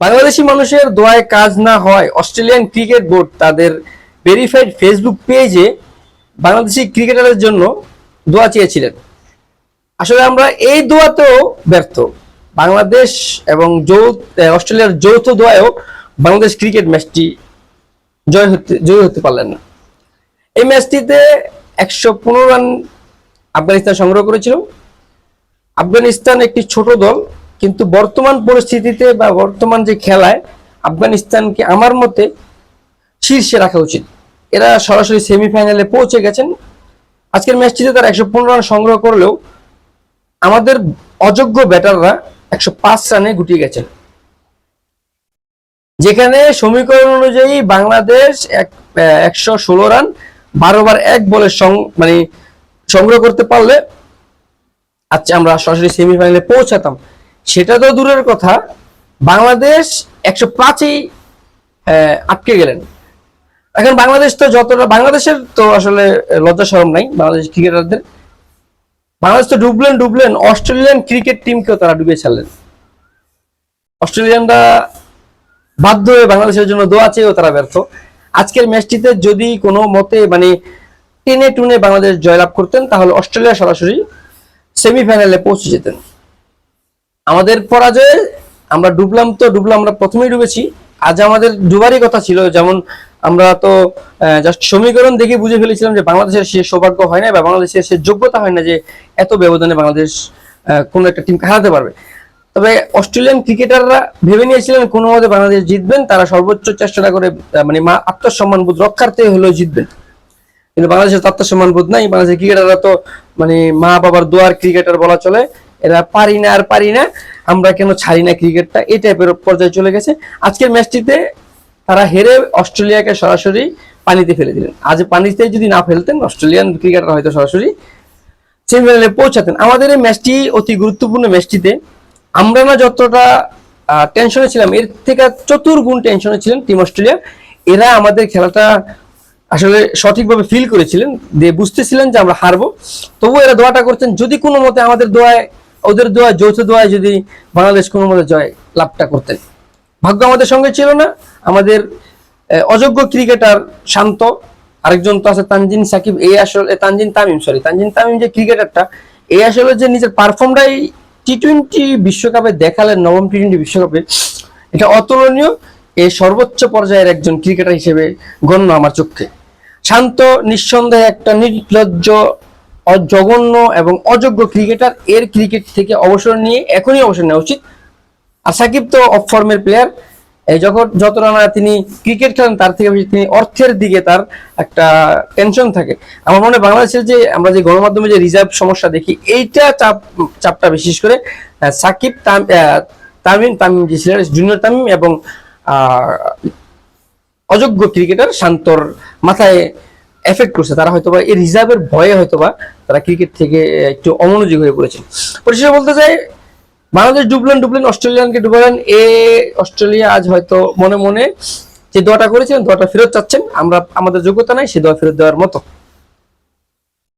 বাংলাদেশি মানুষের দোয়ায় কাজ না হয়, অস্ট্রেলিয়ান ক্রিকেট বোর্ড তাদের ভেরিফাইড ফেসবুক পেজে বাংলাদেশি ক্রিকেটারের জন্য দোয়া চেয়েছিলেন। আসলে আমরা এই দোয়াতেও ব্যর্থ। বাংলাদেশ এবং যৌথ অস্ট্রেলিয়ার যৌথ দোয়ায়ও বাংলাদেশ ক্রিকেট ম্যাচটি জয় হতে জয় হতে পারলেন না। এই ম্যাচটিতে একশো পনেরো রান আফগানিস্তান সংগ্রহ করেছিল। আফগানিস্তান একটি ছোট দল কিন্তু বর্তমান পরিস্থিতিতে বা বর্তমান যে খেলায় আফগানিস্তানকে আমার মতে শীর্ষে রাখা উচিত। এরা সরাসরি সেমিফাইনালে পৌঁছে গেছেন। আজকের ম্যাচটিতে তারা একশো পনেরো রান সংগ্রহ করলেও আমাদের অযোগ্য ব্যাটাররা একশো পাঁচ রানে গুটিয়ে গেছেন। যেখানে সমীকরণ অনুযায়ী বাংলাদেশ এক একশো ষোলো রান, বারো বার এক বলে সং- মানে সংগ্রহ করতে পারলে আচ্ছা আমরা সরাসরি সেমিফাইনালে পৌঁছাতাম। সেটা তো দূরের কথা। বাংলাদেশ একশো পাঁচেই আটকে গেলেন। এখন বাংলাদেশ তো যতটা বাংলাদেশের তো আসলে লজ্জা সরম নাই বাংলাদেশ ক্রিকেটারদের। বাংলাদেশ তো ডুবলেন ডুবলেন। অস্ট্রেলিয়ান ক্রিকেট টিমকেও তারা ডুবিয়ে ছাড়লেন। অস্ট্রেলিয়ানরা বাধ্য হয়ে বাংলাদেশের জন্য দোয়া চেয়েও তারা ব্যর্থ। আজকের ম্যাচটিতে যদি কোনো মতে মানে টেনে টুনে বাংলাদেশ জয়লাভ করতেন, তাহলে অস্ট্রেলিয়া সরাসরি সেমিফাইনালে পৌঁছে যেতেন। আমাদের পরাজয়ে আমরা ডুবলাম তো, ডুবলাম, আমরা প্রথমেই ডুবেছি। আজ আমাদের ডুবারই কথা ছিল, যেমন আমরা তো জাস্ট সমীকরণ দেখে বুঝে ফেলেছিলাম যে বাংলাদেশের সে সৌভাগ্য হয় না বা বাংলাদেশের সে যোগ্যতা হয় না যে এত ব্যবধানে বাংলাদেশ কোনো একটা টিমকে হারাতে পারবে। তবে অস্ট্রেলিয়ান ক্রিকেটাররা ভেবে নিয়েছিলেন কোনো মতে বাংলাদেশ জিতবেন, তারা সর্বোচ্চ চেষ্টা করে মানে মা আত্মসম্মান বোধ রক্ষার্থে হলেও জিতবেন। কিন্তু বাংলাদেশের আত্মসম্মান বোধ নাই, বাংলাদেশের ক্রিকেটাররা তো মানে মা বাবার দোয়ার ক্রিকেটার বলা চলে এরা পারি না আর পারি না, আমরা কেন ছাড়ি না ক্রিকেটটা? এই টাইপের পর্যায়ে চলে গেছে। আজকের ম্যাচটিতে তারা হেরে অস্ট্রেলিয়াকে সরাসরি পানিতে ফেলে দিলেন। আজ পানিতে যদি না ফেলতেন, অস্ট্রেলিয়ান ক্রিকেটার হয়তো সরাসরি সেমিফাইনালে পৌঁছাতেন। আমাদের এই ম্যাচটি অতি গুরুত্বপূর্ণ ম্যাচটিতে আমরা না যতটা টেনশনে ছিলাম, এর থেকে চতুর্গুণ টেনশনে ছিলেন টিম অস্ট্রেলিয়া। এরা আমাদের খেলাটা আসলে সঠিকভাবে ফিল করেছিলেন। দিয়ে বুঝতেছিলেন যে আমরা হারবো। তবুও এরা দোয়াটা করছেন, যদি কোনো মতে আমাদের দোয়ায় ওদের দোয়া, যৌথ দোয়ায় যদি বাংলাদেশ কোনো মতে জয় লাভটা করতেন ভাগ্য আমাদের সঙ্গে ছিল না। আমাদের অযোগ্য ক্রিকেটার শান্ত, আরেকজন তো আছে তানজিন সাকিব, এই আসলে, তানজিন তামিম সরি তানজিন তামিম যে ক্রিকেটারটা, এই আসলে যে নিজের পারফর্মটাই টি টোয়েন্টি বিশ্বকাপে দেখালেন, নবম টি টোয়েন্টি বিশ্বকাপে, এটা অতুলনীয়। এই সর্বোচ্চ পর্যায়ের একজন ক্রিকেটার হিসেবে গণ্য আমার চোখে। শান্ত, নিঃসন্দেহে একটা নির্লজ্জ জঘন্য এবং অযোগ্য ক্রিকেটার এর ক্রিকেট থেকে অবসর নিয়ে এখনই অবসর নেওয়া উচিত। আর সাকিব তো অফ ফর্মের প্লেয়ার যখন যতটা না তিনি ক্রিকেট খেলেন, তার থেকে তিনি অর্থের দিকে তার একটা টেনশন থাকে। আমার মনে হয় বাংলাদেশের যে আমরা যে গণমাধ্যমে যে রিজার্ভ সমস্যা দেখি, এইটা চাপ, চাপটা বিশেষ করে সাকিব তামিম তামিম যে ছিলেন জুনিয়র তামিম এবং অযোগ্য ক্রিকেটার শান্তর মাথায় এফেক্ট করছে, তারা হয়তো বা এই রিজার্ভের ভয়ে হয়তো বা তারা ক্রিকেট থেকে একটু অমনোযোগী হয়ে পড়েছে। পরিশেষে বলতে চাই, বাংলাদেশ ডুবলেন ডুবলেন, অস্ট্রেলিয়ানকে ডুবালেন। এ, অস্ট্রেলিয়া আজ হয়তো মনে মনে যে দোয়াটা করেছেন, দোয়াটা ফেরত চাচ্ছেন। আমরা, আমাদের যোগ্যতা নাই, সে দোয়া ফেরত দেওয়ার মতো।